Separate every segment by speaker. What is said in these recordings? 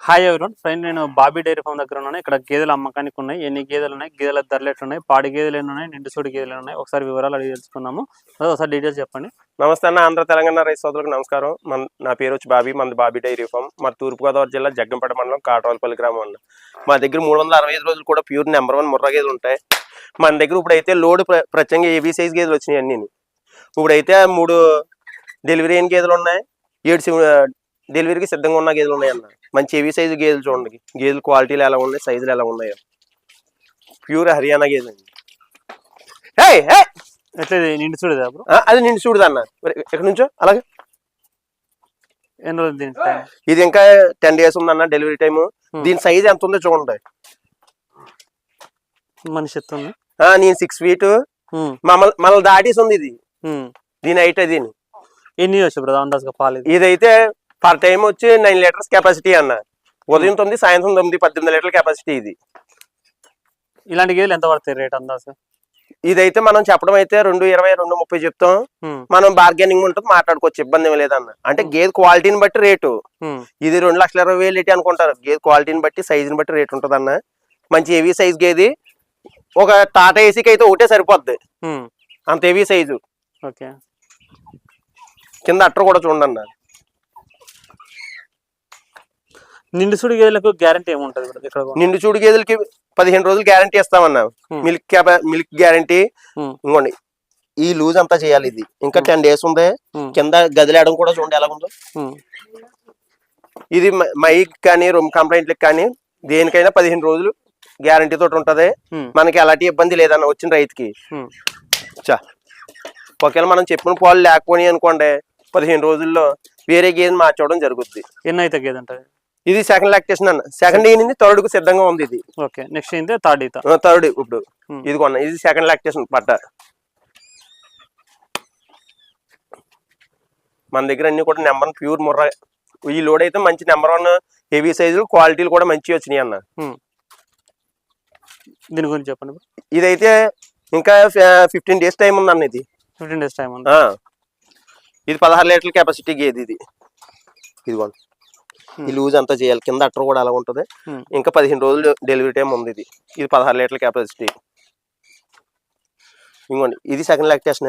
Speaker 1: Hi everyone friend నేను Bobby dairy farm దగ్గర ఉన్నాను. ఇక్కడ గేదెలు అమ్మకానికి ఉన్నాయి. ఎన్ని గేదెలు ఉన్నాయి? గేదెల ధరలు ఎట్లున్నాయి? పాడి గేదెలు ఎన్ని ఉన్నాయి? నిండు సూడి గేదెలు ఉన్నాయి? ఒకసారి వివరాలు అడిగి తెలుసుకున్నాము ఒకసారి డీటెయిల్స్ చెప్పండి.
Speaker 2: నమస్తే అన్న. ఆంధ్ర తెలంగాణ రైతు సోదరులకు నమస్కారం. మన నా పేరు వచ్చి బాబీ. మన బాబీ డైరీ ఫామ్. మా తూర్పుగోదావరి జిల్లా జగ్గంపేట మండలం కాటవాలపల్లి గ్రామం అన్న. మా దగ్గర మూడు వందల అరవై ఐదు రోజులు కూడా ప్యూర్ నెంబర్ వన్ ముర్రా గేదెలు ఉంటాయి. మన దగ్గర ఇప్పుడైతే లోడ్ ప్ర- ప్రత్యేకంగా ఏబీ సైజ్ గేదెలు వచ్చినాయి అన్ని ఇప్పుడైతే మూడు డెలివరీ అయిన గేదెలు ఉన్నాయి. ఏడు డెలివరీకి సిద్ధంగా ఉన్న గేదెలు ఉన్నాయి అన్న మంచి ఏవీ సైజు గేదెలు చూడండి. గేదెలు క్వాలిటీలు ఎలా ఉన్నాయి సైజులు ఎలా ఉన్నాయో. ప్యూర్ హర్యానా గేదెలు అండి.
Speaker 1: నిండు
Speaker 2: ఆ, అది నిన్ను చూడదన్న. ఎక్కడి నుంచో? అలాగే. ఇది ఇంకా టెన్ డేస్ ఉందన్న డెలివరీ టైం దీని సైజ్ ఎంత ఉందో చూడండి.
Speaker 1: మనిషి
Speaker 2: నేను సిక్స్ ఫీట్ మమ్మల్ని మనల్ని దాటేసి ఉంది ఇది. దీని హైట్ అది
Speaker 1: ఎన్ని వచ్చు అందాజుగా
Speaker 2: ఇదైతే పర్ టైం వచ్చి నైన్ లీటర్స్ కెపాసిటీ అన్న. ఉదయం తొమ్మిది సాయంత్రం తొమ్మిది పద్దెనిమిది లీటర్ల కెపాసిటీ ఇది.
Speaker 1: ఇలాంటి గేదెలు ఎంత పడతాయి రేట్ అందాజు?
Speaker 2: ఇదైతే మనం చెప్పడం అయితే రెండు ఇరవై రెండు ముప్పై చెప్తాం. మనం బార్గెనింగ్ ఉంటుంది మాట్లాడుకోవచ్చు ఇబ్బంది ఏం లేదన్న. అంటే గేదె క్వాలిటీని బట్టి రేటు. ఇది రెండు లక్షల ఇరవై వేలు ఏంటి అనుకుంటారు. గేదె క్వాలిటీని బట్టి సైజుని బట్టి రేట్ ఉంటుంది అన్న మంచి హెవీ సైజ్ గేది. ఒక టాటా ఏసీకి అయితే ఒకటే సరిపోద్ది. అంత హెవీ సైజు
Speaker 1: ఓకే.
Speaker 2: కింద అట్టర్ కూడా చూడండి అన్న
Speaker 1: నిండు సూడి గేదెలకు గ్యారంటీ ఏముంటది ఇక్కడ?
Speaker 2: నిండు చూడు గేదెలకి పదిహేను రోజులు గ్యారంటీ ఇస్తామన్నా. Milk milk guarantee. ఇంకోండి ఈ లూజ్ అంతా చేయాలి ఇది. ఇంకా టెన్ డేస్ ఉంది కింద గదిలేయడం కూడా చూడండి ఎలా ఉందో ఇది మ- మైక్ కానీ రూమ్ కంప్లైంట్లకు కానీ దేనికైనా పదిహేను రోజులు గ్యారంటీ తోటి ఉంటది. మనకి ఎలాంటి ఇబ్బంది లేదన్న వచ్చిన రైతుకి. ఒకవేళ మనం చెప్పిన పాలు లేకపోయి అనుకోండి పదిహేను రోజుల్లో వేరే గేదెని మార్చడం జరుగుద్ది.
Speaker 1: ఎన్ని అయితే గేదె ఉంటుంది
Speaker 2: ఇది సెకండ్ లాక్టేషన్ అన్న. సెకండ్ ఈనింది థర్డ్కు సిద్ధంగా ఉంది ఇది.
Speaker 1: ఓకే నెక్స్ట్ ఏంటి థర్డ్ ఈత.
Speaker 2: థర్డ్ ఇప్పుడు.
Speaker 1: Hmm.
Speaker 2: ఇది కొన్న ఇది సెకండ్ లాక్టేషన్ పట్ట. మన దగ్గర అన్ని కూడా నెంబర్ ప్యూర్ ముర్ర. ఈ లోడ్ అయితే మంచి నెంబర్ వన్ హెవీ సైజులు క్వాలిటీలు కూడా మంచి వచ్చినాయి అన్న.
Speaker 1: ఉమ్. దీని గురించి చెప్పండి బ్రో.
Speaker 2: ఇదైతే ఇంకా ఫిఫ్టీన్ డేస్ టైం ఉంది అన్న ఇది.
Speaker 1: ఫిఫ్టీన్ డేస్ టైం ఉంది.
Speaker 2: ఇది పదహారు లీటర్ల కెపాసిటీ గేది ఇది. ఇదిగోండి ఈ లూజ్ అంతా చేయాలి. కింద అట్టర్ కూడా అలా ఉంటుంది. ఇంకా పదిహేను రోజులు డెలివరీ టైం ఉంది ఇది. ఇది పదహారు లీటర్ల కెపాసిటీ ఇంకోండి ఇది సెకండ్ లాక్టేషన్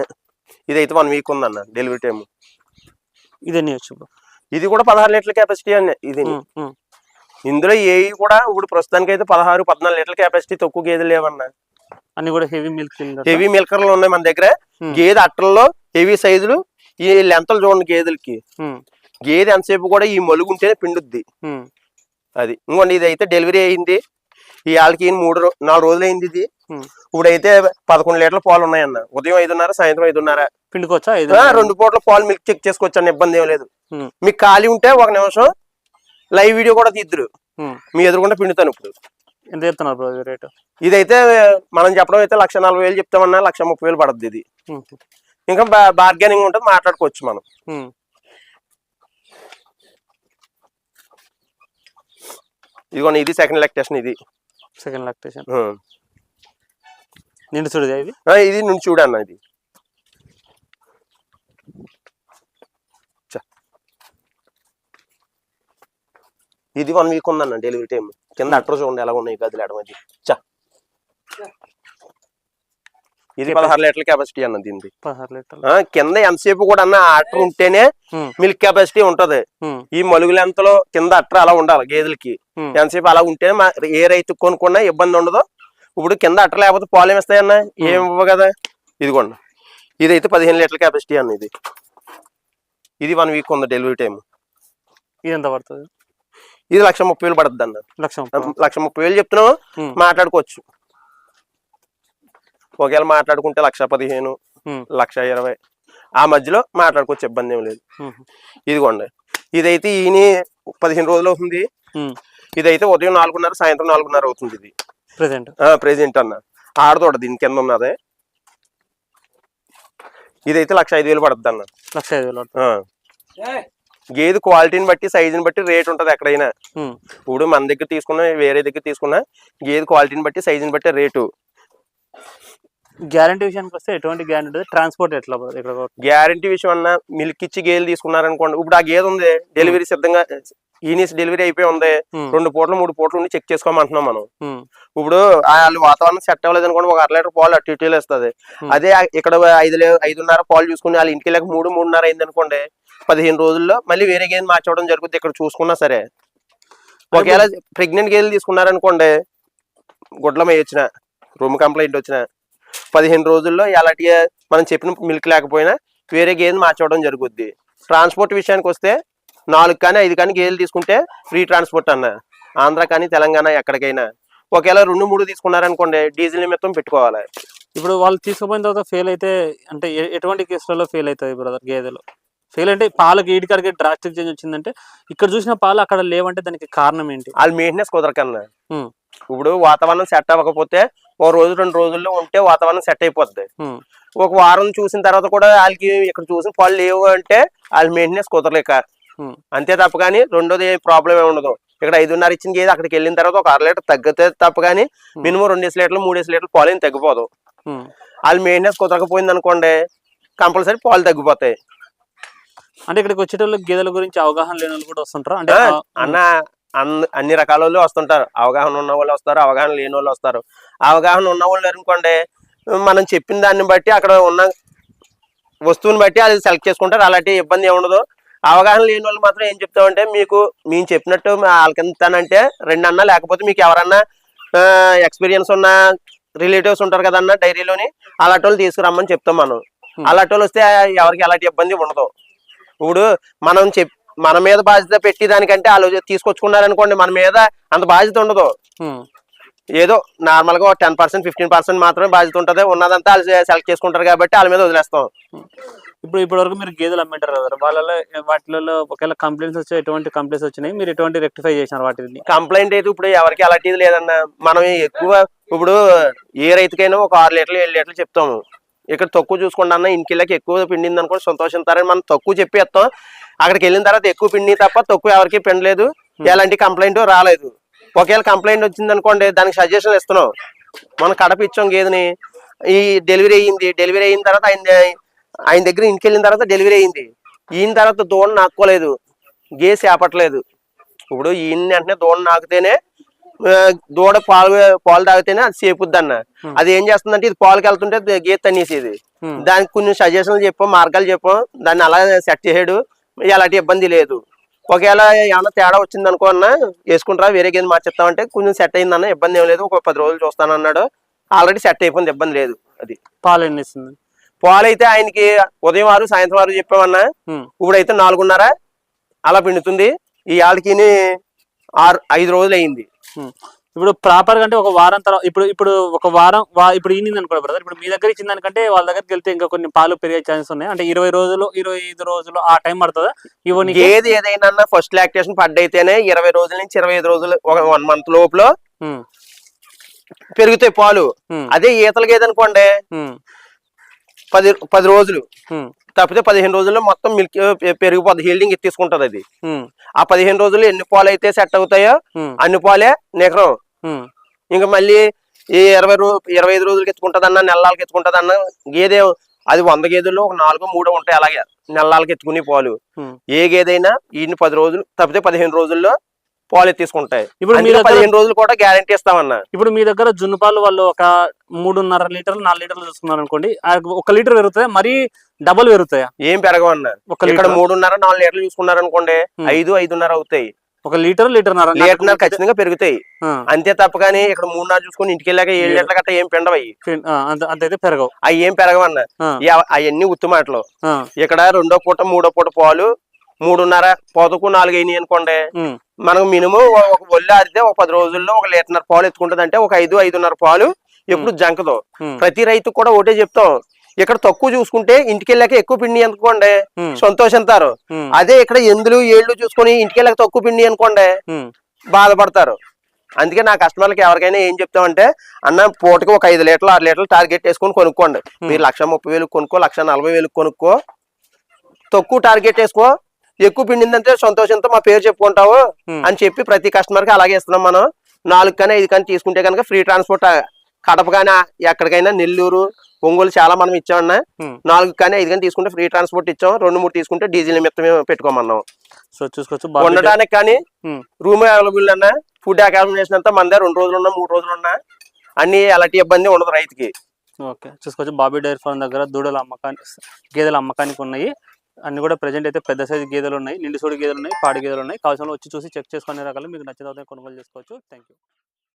Speaker 2: ఇది అయితే వన్ వీక్ ఉందన్న డెలివరీ టైం
Speaker 1: ఇది ఎన్ని వచ్చు బ్రో?
Speaker 2: ఇది కూడా పదహారు లీటర్ల కెపాసిటీ అన్న ఇది. ఇందులో ఏవి కూడా ఇప్పుడు ప్రస్తుతానికి అయితే పదహారు పద్నాలుగు లీటర్ల కెపాసిటీ తక్కువ గేదెలు లేవన్న.
Speaker 1: అన్ని కూడా హెవీ మిల్క్
Speaker 2: హెవీ మిల్కర్లు ఉన్నాయి మన దగ్గర. గేదె అట్టల్లో హెవీ సైజులు ఈ లెంతలు చూడండి గేదెలకి. గేదె ఎంతసేపు కూడా ఈ మలుగు ఉంటేనే పిండుద్ది అది. ఇంకోండి ఇది అయితే డెలివరీ అయింది ఈ వాళ్ళకి మూడు నాలుగు రోజులు అయింది ఇది ఇప్పుడైతే పదకొండు లీటర్ల పాలు ఉన్నాయన్న. ఉదయం ఐదున్నర సాయంత్రం ఐదున్నర.
Speaker 1: పిండుకోవచ్చా?
Speaker 2: రెండు పూట్ల పాలు మిల్క్ చెక్ చేసుకోవచ్చు అన్న ఇబ్బంది ఏం లేదు. మీకు ఖాళీ ఉంటే ఒక నిమిషం లైవ్ వీడియో కూడా తీద్దరు. మీ ఎదురుకుండా పిండుతాను ఇప్పుడు.
Speaker 1: ఎంత చెప్తున్నారు రేటు?
Speaker 2: ఇదైతే మనం చెప్పడం అయితే లక్ష నలభై వేలు చెప్తామన్నా లక్ష ముప్పై వేలు పడుద్ది ఇది. ఇంకా బార్గెనింగ్ ఉంటుంది మాట్లాడుకోవచ్చు మనం. ఇదిగోండి ఇది సెకండ్ లెక్టేషన్ ఇది.
Speaker 1: Second lactation. నిండు చూడదా ఇది?
Speaker 2: ఇది నుంచి చూడన్న ఇది. చ. ఇది వన్ వీక్ ఉందన్న డెలివరీ టైం కింద అట్ర చూడండి ఎలా ఉన్నాయి గదిలు ఎడమ ఇది చ. ఇది పదహారు లీటర్ల కెపాసిటీ అన్న దీనిది.
Speaker 1: పదహారు లీటర్లు.
Speaker 2: ఆ, కింద ఎంతసేపు కూడా అన్న అట్ర ఉంటేనే
Speaker 1: ఉమ్,
Speaker 2: మిల్క్ కెపాసిటీ ఉంటది.
Speaker 1: ఉమ్,
Speaker 2: ఈ మలుగులు ఎంతలో కింద అట్ర అలా ఉండాలి గేదెలకి. ఎంతసేపు అలా ఉంటేనే మా ఏ రైతు కొనుక్కున్నా ఇబ్బంది ఉండదు. ఇప్పుడు కింద అట్ట లేకపోతే పాలు ఏమిస్తాయన్న ఏం ఇవ్వ కదా? ఇదిగోండి. ఇదైతే పదిహేను లీటర్ల కెపాసిటీ అన్న ఇది. ఇది వన్ వీక్ ఉంది డెలివరీ టైం
Speaker 1: ఇది ఎంత పడుతుంది?
Speaker 2: ఇది లక్ష ముప్పై వేలు పడుతుంది అన్న.
Speaker 1: లక్ష ముప్పై.
Speaker 2: లక్ష ముప్పై వేలు చెప్తున్నావు. మాట్లాడుకోవచ్చు. ఒకవేళ మాట్లాడుకుంటే లక్ష పదిహేను లక్ష ఇరవై. ఆ మధ్యలో మాట్లాడుకోవచ్చు ఇబ్బంది ఏం లేదు. ఇదిగోండి. ఇదైతే ఈయన పదిహేను రోజులు అవుతుంది. ఇదైతే ఉదయం నాలుగున్నర సాయంత్రం నాలుగున్నర అవుతుంది ఇది.
Speaker 1: ప్రెసెంట్
Speaker 2: ప్రెజెంట్ అన్న. ఆడతోట దీని కింద ఉన్నదే. ఇదైతే లక్ష ఐదు వేలు పడుతుంది అన్న.
Speaker 1: లక్ష ఐదు వేలు.
Speaker 2: గేదె క్వాలిటీని బట్టి సైజుని బట్టి రేట్ ఉంటుంది ఎక్కడైనా. ఇప్పుడు మన దగ్గర తీసుకున్న వేరే దగ్గర తీసుకున్న గేదె క్వాలిటీని బట్టి సైజుని బట్టి రేటు.
Speaker 1: గ్యారంటీ విషయానికి వస్తే ఎటువంటి గ్యారంటీ ఉంటుంది ట్రాన్స్పోర్ట్ ఎట్లా ఇక్కడ
Speaker 2: గ్యారంటీ విషయం అన్న మిల్క్ ఇచ్చి గేదెలు తీసుకున్నారనుకోండి ఇప్పుడు ఆ గేదె ఉంది డెలివరీ సిద్ధంగా ఈనీస్ డెలివరీ అయిపోయి ఉంది రెండు పూటలు మూడు పూటలు ఉండి చెక్ చేసుకోమంటున్నాం మనం. ఇప్పుడు ఆ వాళ్ళు వాతావరణం సెట్ అవ్వలేదు అనుకోండి ఒక అర లీటర్ పాలు అటు ఇటు వేస్తుంది. అదే ఇక్కడ ఐదు ఐదున్నర పాలు చూసుకుని వాళ్ళ ఇంటికి వెళ్ళక మూడు మూడున్నర అయింది అనుకోండి పదిహేను రోజుల్లో మళ్ళీ వేరే గేదె మార్చడం జరుగుతుంది ఇక్కడ చూసుకున్నా సరే. ఒకవేళ ప్రెగ్నెంట్ గేదెలు తీసుకున్నారనుకోండి గుడ్ల మేయొచ్చిన రూమ్ కంప్లైంట్ వచ్చిన పదిహేను రోజుల్లో ఎలాంటి మనం చెప్పిన మిల్క్ లేకపోయినా వేరే గేదె మార్చడం జరుగుద్ది. ట్రాన్స్పోర్ట్ విషయానికి వస్తే నాలుగు కానీ ఐదు కానీ గేదెలు తీసుకుంటే ఫ్రీ ట్రాన్స్పోర్ట్ అన్న. ఆంధ్ర కానీ తెలంగాణ ఎక్కడికైనా. ఒకవేళ రెండు మూడు తీసుకున్నారనుకోండి డీజిల్ నిమిత్తం పెట్టుకోవాలి.
Speaker 1: ఇప్పుడు వాళ్ళు తీసుకుపోయిన తర్వాత ఫెయిల్ అయితే అంటే ఎటువంటి కేసులలో ఫెయిల్ అవుతుంది బ్రదర్ గేదెలు? ఫెయిల్ అంటే పాలకి ఈడికాడికి డ్రాస్టిక్ చేంజ్ వచ్చిందంటే ఇక్కడ చూసిన పాలు అక్కడ లేవంటే దానికి కారణం ఏంటి?
Speaker 2: వాళ్ళ మెయింటెనెన్స్ కుదరకన్నా. ఇప్పుడు వాతావరణం సెట్ అవ్వకపోతే ఓ రోజు రెండు రోజుల్లో ఉంటే వాతావరణం సెట్ అయిపోద్ది. ఒక వారం చూసిన తర్వాత కూడా వాళ్ళకి ఇక్కడ చూసిన పాలు లేవు అంటే వాళ్ళ మెయింటెనెన్స్ కుదరలేక. అంతే తప్ప కానీ రెండోది ప్రాబ్లం ఏమి ఉండదు. ఇక్కడ ఐదున్నర ఇచ్చిన గేదె అక్కడికి వెళ్ళిన తర్వాత ఒక అర లీటర్ తగ్గితే తప్ప కానీ మినిమం రెండు లీటర్లు మూడు లీటర్లు పాలు ఏం తగ్గిపోదు. వాళ్ళ మెయింటెనెన్స్ కుదరకపోయింది అనుకోండి కంపల్సరీ పాలు తగ్గిపోతాయి.
Speaker 1: అంటే ఇక్కడికి వచ్చేటోళ్ళకి గేదెల గురించి అవగాహన లేని వాళ్ళు కూడా వస్తుంటారు? అంటే
Speaker 2: అన్న అన్ని అన్ని రకాల వాళ్ళు వస్తుంటారు. అవగాహన ఉన్న వాళ్ళు వస్తారు అవగాహన లేని వాళ్ళు వస్తారు. అవగాహన ఉన్న వాళ్ళు అనుకోండి మనం చెప్పిన దాన్ని బట్టి అక్కడ ఉన్న వస్తువుని బట్టి అది సెలెక్ట్ చేసుకుంటారు. అలాంటి ఇబ్బంది ఏమి ఉండదు అవగాహన లేని వాళ్ళు మాత్రం ఏం చెప్తామంటే మీకు మేము చెప్పినట్టు వాళ్ళకింతానంటే రెండు అన్నా లేకపోతే మీకు ఎవరన్నా ఎక్స్పీరియన్స్ ఉన్న రిలేటివ్స్ ఉంటారు కదన్నా డైరీలోని అలాంటి వాళ్ళు తీసుకురమ్మని చెప్తాం మనం. అలాంటి వాళ్ళు వస్తే ఎవరికి ఎలాంటి ఇబ్బంది ఉండదు. ఇప్పుడు మనం చెప్ మన మీద బాధ్యత పెట్టి దానికంటే వాళ్ళు తీసుకొచ్చుకున్నారనుకోండి మన మీద అంత బాధ్యత ఉండదు. ఏదో నార్మల్గా టెన్ పర్సెంట్ ఫిఫ్టీన్ పర్సెంట్ మాత్రమే బాధ్యత ఉంటది. ఉన్నదంతా వాళ్ళు సెలెక్ట్ చేసుకుంటారు కాబట్టి వాళ్ళ మీద వదిలేస్తాం.
Speaker 1: ఇప్పుడు ఇప్పటి వరకు మీరు గేదెలు అమ్మింటారు కదా వాళ్ళలో వాటిలలో ఒకవేళ కంప్లైంట్స్ వచ్చాయి ఎటువంటి కంప్లైంట్స్ వచ్చినాయి? మీరు ఎటువంటి రెక్టిఫై చేసినారు వాటిని?
Speaker 2: కంప్లైంట్ అయితే ఇప్పుడు ఎవరికి అలాంటిది లేదన్న మనం ఎక్కువ ఇప్పుడు ఏ రైతుకైనా ఒక ఆరు లీటర్లు ఏడు లీటర్లు చెప్తాము. ఇక్కడ తక్కువ చూసుకోండి అన్న ఇంటికి ఎక్కువ పిండింది అనుకోండి సంతోషిస్తారని మనం తక్కువ చెప్పేస్తాం. అక్కడికి వెళ్ళిన తర్వాత ఎక్కువ పిండి తప్ప తక్కువ ఎవరికి పిండలేదు. ఎలాంటి కంప్లైంట్ రాలేదు. ఒకవేళ కంప్లైంట్ వచ్చింది అనుకోండి దానికి సజెషన్ ఇస్తున్నాం. మనం కడప ఇచ్చాం గేదెని. ఈ డెలివరీ అయ్యింది. డెలివరీ అయిన తర్వాత ఆయన ఆయన దగ్గర ఇంటికి వెళ్ళిన తర్వాత డెలివరీ అయింది ఈయన తర్వాత దూడ నాక్కోలేదు గే చేపట్టలేదు. ఇప్పుడు ఈయన వెంటనే దూడ నాకితేనే దూడ పాలు పాలు తాగితేనే అది సేపుద్ది అన్న
Speaker 1: Hmm.
Speaker 2: అది ఏం చేస్తుందంటే ఇది పాలుకి వెళ్తుంటే ద- గేదె తన్నేసేది.
Speaker 1: ఉమ్,
Speaker 2: దానికి కొన్ని సజెషన్లు చెప్పాం మార్గాలు చెప్పాం. దాన్ని అలా సెట్ చేసాడు. ఎలాంటి ఇబ్బంది లేదు. ఒకవేళ ఏమైనా తేడా వచ్చింది అనుకో అన్న వేసుకుంటారా వేరే గేదె మార్చేస్తామంటే కొంచెం సెట్ అయిందన్న ఇబ్బంది ఏం లేదు. ఒక పది రోజులు చూస్తానన్నాడు ఆల్రెడీ సెట్ అయిపోయింది ఇబ్బంది లేదు అది.
Speaker 1: పాలు ఎన్ని ఇస్తుంది?
Speaker 2: పాలు అయితే ఆయనకి ఉదయం ఆరు సాయంత్రం ఆరు చెప్పామన్నా. ఇప్పుడైతే నాలుగున్నర. అలా పిండుతుంది. ఈ ఆడికి ఆరు ఐదు రోజులు అయింది.
Speaker 1: ఇప్పుడు ప్రాపర్గా అంటే ఒక వారం తర్వాత ఇప్పుడు ఇప్పుడు ఒక వారం వా- ఇప్పుడు ఈనింది అనుకో బ్రదర్ ఇప్పుడు మీ దగ్గర ఇచ్చిన దానికంటే వాళ్ళ దగ్గరికి వెళ్తే ఇంకా కొన్ని పాలు పెరిగే ఛాన్సెస్ ఉన్నాయి. అంటే ఇరవై రోజులు ఇరవై ఐదు రోజులు ఆ టైం పడుతుందా? ఇవన్నీ
Speaker 2: ఏది ఏదైనా ఫస్ట్ లాక్టేషన్ పడ్డైతేనే ఇరవై రోజుల నుంచి ఇరవై ఐదు రోజులు ఒక వన్ మంత్ లోపల పెరుగుతాయి పాలు. అదే ఈతల గేదె అనుకోండి పది పది రోజులు. తప్పితే పదిహేను రోజుల్లో మొత్తం మిల్క్ పెరిగిపోద్ది హీల్డింగ్ ఎత్తిసుకుంటది అది. ఆ పదిహేను రోజులు ఎన్ని పాలు అయితే సెట్ అవుతాయో అన్ని పాలే నికరం. ఇంకా మళ్ళీ ఈ ఇరవై రో ఇరవై ఐదు రోజులకి ఎత్తుకుంటదన్న నెలలకి ఎత్తుకుంటదన్న గేదె అది వంద గేదెల్లో ఒక నాలుగో మూడో ఉంటాయి అలాగే. నెలలకి ఎత్తుకునే పాలు. ఏ గేదైనా ఈయన పది రోజులు తప్పితే పదిహేను రోజుల్లో పాలు ఎత్తిసుకుంటాయి.
Speaker 1: ఇప్పుడు మీ
Speaker 2: అందుకే
Speaker 1: దగ్గర
Speaker 2: పదిహేను రోజులు కూడా గ్యారంటీ ఇస్తామన్న.
Speaker 1: ఇప్పుడు మీ దగ్గర జున్ను పాలు వాళ్ళు ఒక మూడున్నర లీటర్లు నాలుగు లీటర్లు తీసుకున్నారు అనుకోండి ఒక లీటర్ పెరుగుతాయా మరీ డబుల్ పెరుగుతాయా?
Speaker 2: ఏం పెరగవన్న.
Speaker 1: ఒక
Speaker 2: ఇక్కడ
Speaker 1: లీటర్.
Speaker 2: మూడున్నర నాలుగు లీటర్లు చూసుకున్నారు అనుకోండి. ఐదు ఐదున్నర అవుతాయి.
Speaker 1: ఒక లీటర్ లీటర్న్నర.
Speaker 2: లీటర్న్నర ఖచ్చితంగా పెరుగుతాయి. అంతే తప్ప కానీ ఇక్కడ మూడున్నర చూసుకుని ఇంటికి వెళ్ళాక ఏడు. లీటర్ల గట్ట ఏం
Speaker 1: అంత అంతైతే పెరగవు.
Speaker 2: అవి ఏం పెరగవన్న. అవన్నీ ఉత్తుమాటలు
Speaker 1: ఆ,
Speaker 2: ఇక్కడ రెండో పూట మూడో పూట పాలు మూడున్నర పోతకు నాలుగు అయినాయి అనుకోండి. మనకు మినిమం ఒక ఒళ్ళు ఆడితే ఒక పది రోజుల్లో ఒక లీటర్న్నర పాలు ఎత్తుకుంటది అంటే ఒక ఐదు ఐదున్నర పాలు ఎప్పుడు జంకదు. ప్రతి రైతు కూడా ఒకటే చెప్తాం. ఇక్కడ తక్కువ చూసుకుంటే ఇంటికి వెళ్ళాక ఎక్కువ పిండి అనుకోండి
Speaker 1: ఉమ్,
Speaker 2: అదే ఇక్కడ ఎందులు ఏళ్ళు చూసుకొని ఇంటికి వెళ్ళాక తక్కువ పిండి అనుకోండి బాధపడతారు. అందుకే నా కస్టమర్లకి ఎవరికైనా ఏం చెప్తామంటే అన్న పూటకి ఒక ఐదు లీటర్లు ఆరు లీటర్లు టార్గెట్ వేసుకొని కొనుక్కోండి. మీరు లక్ష ముప్పై వేలు కొనుక్కో లక్ష నలభై వేలు కొనుక్కో. తక్కువ టార్గెట్ వేసుకో. ఎక్కువ పిండిందంటే సంతోషంతో మా పేరు చెప్పుకుంటావు. అని చెప్పి ప్రతి కస్టమర్కి అలాగే ఇస్తున్నాం మనం. నాలుగు కానీ ఐదు కానీ తీసుకుంటే కనుక ఫ్రీ ట్రాన్స్పోర్ట్ కడప కానీ ఎక్కడికైనా నెల్లూరు ఒంగోలు చాలా మనం ఇచ్చామన్నా. నాలుగు కానీ ఐదు కానీ తీసుకుంటే ఫ్రీ ట్రాన్స్పోర్ట్ ఇచ్చాం. రెండు మూడు తీసుకుంటే డీజిల్ నిమిత్తమే పెట్టుకోమన్నాం.
Speaker 1: సో చూసుకోవచ్చు
Speaker 2: ఉండడానికి కానీ. రూమ్ అవైలబుల్ అన్నా ఫుడ్ అకామిడేషన్ అంతా మన దగ్గర రెండు రోజులు ఉన్నా మూడు రోజులు ఉన్నా అన్ని ఎలాంటి ఇబ్బంది ఉండదు రైతుకి.
Speaker 1: ఓకే. చూసుకోవచ్చు బాబీ డైరీ ఫార్మ్ దగ్గర దూడల అమ్మకానికి గేదెల అమ్మకానికి ఉన్నాయి. అన్ని కూడా ప్రజెంట్ అయితే పెద్ద సైజు గేదెలు ఉన్నాయి. నిండు సూడి గేదెలు ఉన్నాయి పాడి గేదెలు ఉన్నాయి. కావాల్సిన వచ్చి చూసి చెక్ చేసుకునే రకాలు మీకు నచ్చిన కొనుగోలు చేసుకోవచ్చు. థ్యాంక్